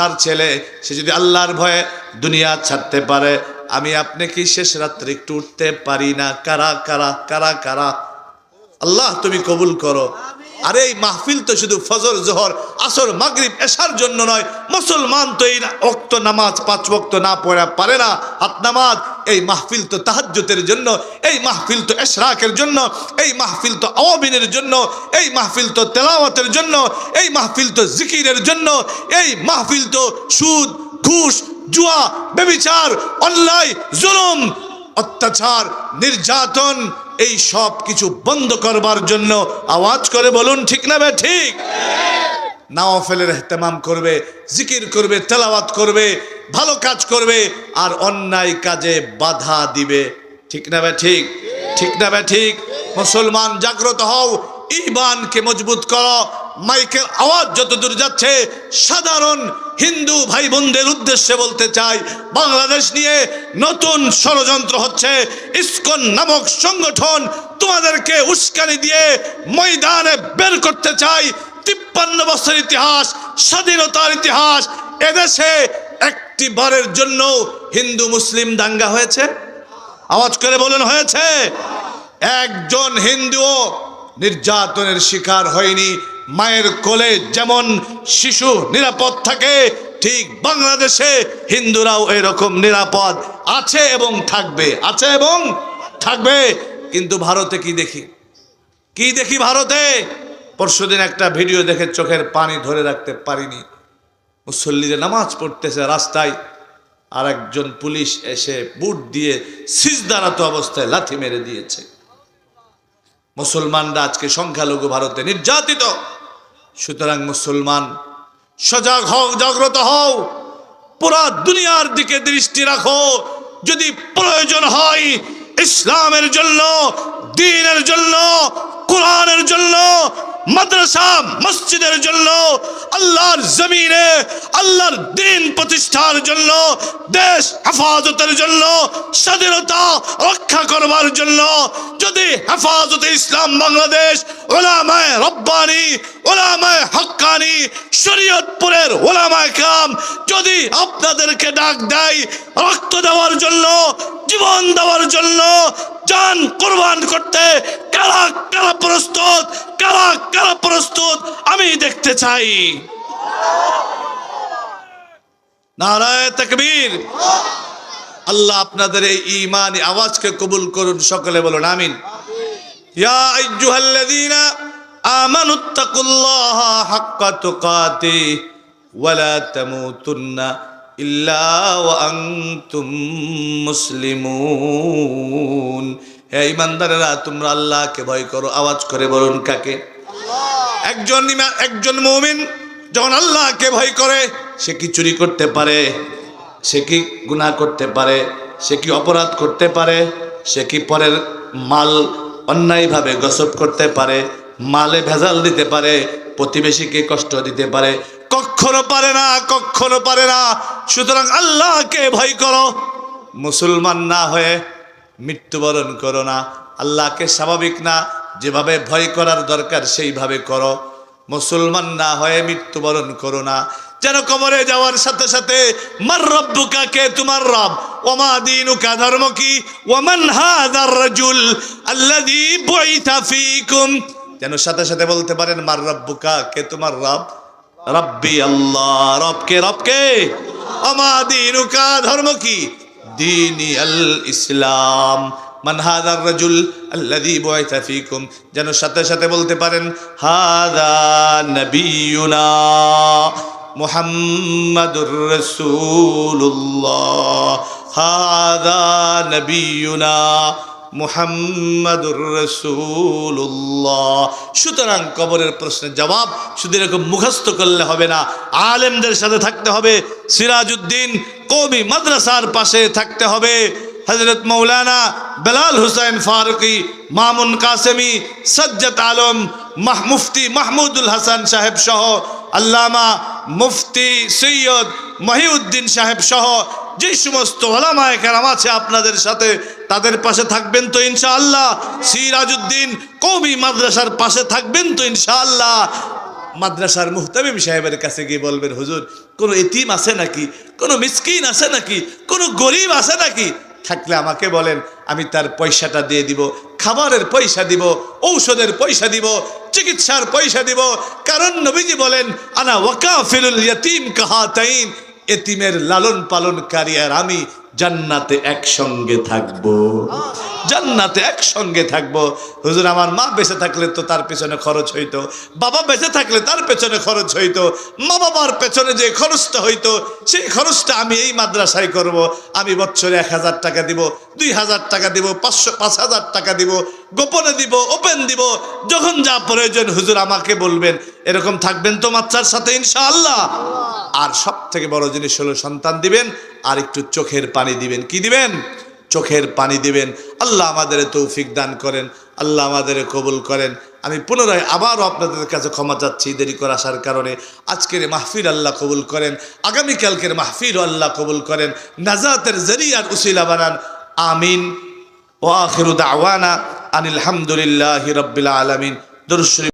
তার ছেলে, সে যদি আল্লাহর ভয়ে দুনিয়া ছাড়তে পারে, আমি আপনি কি শেষ রাত্রে একটু উঠতে পারি না? কারা কারা কারা কারা? আল্লাহ তুমি কবুল করো। আরে এই মাহফিল তো শুধু ফজর, জোহর, আসর, মাগরিব এসার জন্য নয়। মুসলমান তো এই অক্ত নামাজ পাঁচ ওয়াক্ত না পড়া পারে না। হাত নামাজ, এই মাহফিল তো তাহাজ্জুতের জন্য, এই মাহফিল তো এশরাকের জন্য, এই মাহফিল তো আওয়াবিনের জন্য, এই মাহফিল তো তেলাওয়াতের জন্য, এই মাহফিল তো জিকিরের জন্য, এই মাহফিল তো সুদ, ঘুষ, জুয়া, বেবিচার, অন্যায়, জুলুম অত্যাচার, নির্যাতন, এই সব কিছু বন্ধ করবার জন্য আওয়াজ করে বলুন, ঠিক না ঠিক ঠিক? নাওয়াফেলের এহতেমাম করবে, জিকির করবে, তেলাওয়াত করবে, ভালো কাজ করবে, আর অন্যায় কাজে বাধা দিবে। ঠিক না ঠিক? ঠিক না ঠিক? মুসলমান জাগ্রত হও ইমানকে মজবুত করো। মাইকের আওয়াজ যতদূর যাচ্ছে, সাধারণ হিন্দু ভাই বোনদের উদ্দেশ্যে বলতে চাই, বাংলাদেশ নিয়ে নতুন ষড়যন্ত্র হচ্ছে। ইসকন নামক সংগঠন তোমাদেরকে উস্কানি দিয়ে ময়দানে বের করতে চাই। তিপ্পান্ন বছর ইতিহাস, স্বাধীনতার ইতিহাস, এদেশে একটি বারের জন্য হিন্দু মুসলিম দাঙ্গা হয়েছে। আওয়াজ করে বলুন, হয়েছে? একজন হিন্দুও নির্যাতনের শিকার হয়নি। মায়ের কোলে যেমন শিশু নিরাপদ থাকে, ঠিক বাংলাদেশে হিন্দুরাও এরকম নিরাপদ আছে এবং থাকবে, আছে এবং থাকবে। কিন্তু ভারতে কি দেখি? কি দেখি ভারতে? পরশুদিন একটা ভিডিও দেখে চোখের পানি ধরে রাখতে পারিনি। মুসল্লিরা নামাজ পড়তেছে রাস্তায় আর একজন পুলিশ এসে বুট দিয়ে সিজদারাত অবস্থায় লাথি মেরে দিয়েছে। মুসলমানরা আজকে সংখ্যালঘু ভারতে নির্যাতিত। সুতরাং মুসলমান, সজাগ হও, জাগ্রত হও। পুরা দুনিয়ার দিকে দৃষ্টি রাখো। যদি প্রয়োজন হয় ইসলামের জন্য, দিনের জন্য কোরআনের জন্য, মাদ্রাসা, মসজিদের জন্য, আল্লাহর জমিনে, আল্লাহর দিন প্রতিষ্ঠার জন্য, দেশ হেফাজতের জন্য, স্বাধীনতা রক্ষা করবার জন্য, যদি হেফাজতে ইসলাম বাংলাদেশ, ওলামায় রব্বানি, ওলামায় হক্কানি, শরীয়তপুরের ওলামায় কাম যদি আপনাদেরকে ডাক দেয়, রক্ত দেওয়ার জন্য, জীবন দেওয়ার জন্য, জান কোরবান করতে কারা কারা প্রস্তুত? কারা কারা প্রস্তুত? আমি দেখতে চাই। নারায় তকবীর। আল্লাহ আপনাদের এই ইমানি আওয়াজকে কবুল করুন, সকলে বলুন, আমিন। ইয়া আইয়ুহাল্লাযীনা আমানু তাকুল্লাহা হাক্কা তুকাতি ওয়ালা তামুতুন্না ইল্লা ওয়া আনতুম মুসলিমুন। হে ইমানদারেরা, তোমরা আল্লাহকে ভয় করো, আওয়াজ করে বলুন কাকে? একজন একজন মৌমিন যখন আল্লাহকে ভয় করে, সে কি চুরি করতে পারে? সে কি গুনাহ করতে পারে? সে কি অপরাধ করতে পারে? সে কি পরের মাল অন্যায়ভাবে গসব করতে পারে? মালে ভেজাল দিতে পারে? প্রতিবেশীকে কষ্ট দিতে পারে? কখনো পারে না কখনো পারে না। সুতরাং আল্লাহকে ভয় করো। মুসলমান না হয়ে মৃত্যুবরণ করো না। আল্লাহকে স্বাভাবিক না। যেভাবে ভয় করার দরকার, সেইভাবে করো। মুসলমান না হয়ে মৃত্যুবরণ করো না। যেন কবরে যাওয়ার সাথে সাথে, মার রব্বুকা কে তোমার রব? ওমা দিনুকা ধর্ম কি? ওমান হাদার রাজুল আল্লাযী বুইতা ফীকুম। যেন সাথে সাথে বলতে পারেন, মার রব্বুকা কে তোমার রব? রব্বি আল্লাহ। রবকে রবকে ওমা দিনুকা ধর্ম কি? আল ইসলাম মান হাদার রাজুল আল্লাযী বুইতা ফীকুম যেন সাথে সাথে বলতে পারেন, হাদা নবিয়ুনা মুহাম্মাদুর রাসূলুল্লাহ। হাদা নবিয়ুনা মুহাম্মাদুর রাসূলুল্লাহ। সুতরাং কবরের প্রশ্নের জবাব শুধু এরকম মুখস্থ করলে হবে না, আলেমদের সাথে থাকতে হবে। সিরাজউদ্দিন কওমি মাদ্রাসার পাশে থাকতে হবে। হজরত মৌলানা বেলাল হুসাইন ফারুকি, মামুন কাসেমি সজ্জত আলম, মাহ, মুফতি মাহমুদুল হাসান সাহেব সহ, আল্লামা মুফতি সৈয়দ মহিউদ্দিন সাহেব সহ, যে সমস্ত ওলামায় কেরাম আছে আপনাদের সাথে, তাদের পাশে থাকবেন তো ইনশাআল্লাহ। সিরাজউদ্দিন কৌমি মাদ্রাসার পাশে থাকবেন তো ইনশাআল্লাহ। মাদ্রাসার মুহতামিম সাহেবের কাছে গিয়ে বলবেন, হুজুর, কোনো এতিম আছে নাকি? কোনো মিসকিন আছে নাকি? কোনো গরিব আছে নাকি? থাকলে আমাকে বলেন, আমি তার পয়সাটা দিয়ে দিব, খাবারের পয়সা দিব, ঔষধের পয়সা দিব, চিকিৎসার পয়সা দিব। কারণ নবীজি বলেন, আনা ওয়াকা ওয়াকাফিলুল ইয়াতিম কাহাতাইন। এতিমের লালন পালনকারী আর আমি জান্নাতে একসঙ্গে থাকব। জান্নাতে একসঙ্গে থাকব। হুজুর, আমার মা বেঁচে থাকলে তো তার পেছনে খরচ হইতো। বাবা বেঁচে থাকলে তার পেছনে খরচ হইতো। মা বাবার পেছনে যে খরচটা হইতো, সেই খরচটা আমি এই মাদ্রাসায় করব। আমি বছরে এক হাজার টাকা দিব, দুই হাজার টাকা দিব, পাঁচশো, পাঁচ হাজার টাকা দিব। গোপনে দিব, ওপেন দিব, যখন যা প্রয়োজন হুজুর আমাকে বলবেন। এরকম থাকবেন তো বাচ্চার সাথে, ইনশাআল্লাহ। আর সব থেকে বড় জিনিস হলো সন্তান দিবেন, আর একটু চোখের পানি দিবেন। কি দিবেন? চোখের পানি দিবেন। আল্লাহ আমাদের তৌফিক দান করেন, আল্লাহ আমাদের কবুল করেন। আমি পুনরায় আবারও আপনাদের কাছে ক্ষমা চাচ্ছি দেরি করে আসার কারণে। আজকের এই মাহফিল আল্লাহ কবুল করেন, আগামীকালকের মাহফিল আল্লাহ কবুল করেন। নাজাতের জরিয়ার উসিলা বানান, আমিন। ও আখিরু দাওয়ানা আনিল হামদুলিল্লাহ রব্বিল আলমিন। দরুদ শরীফ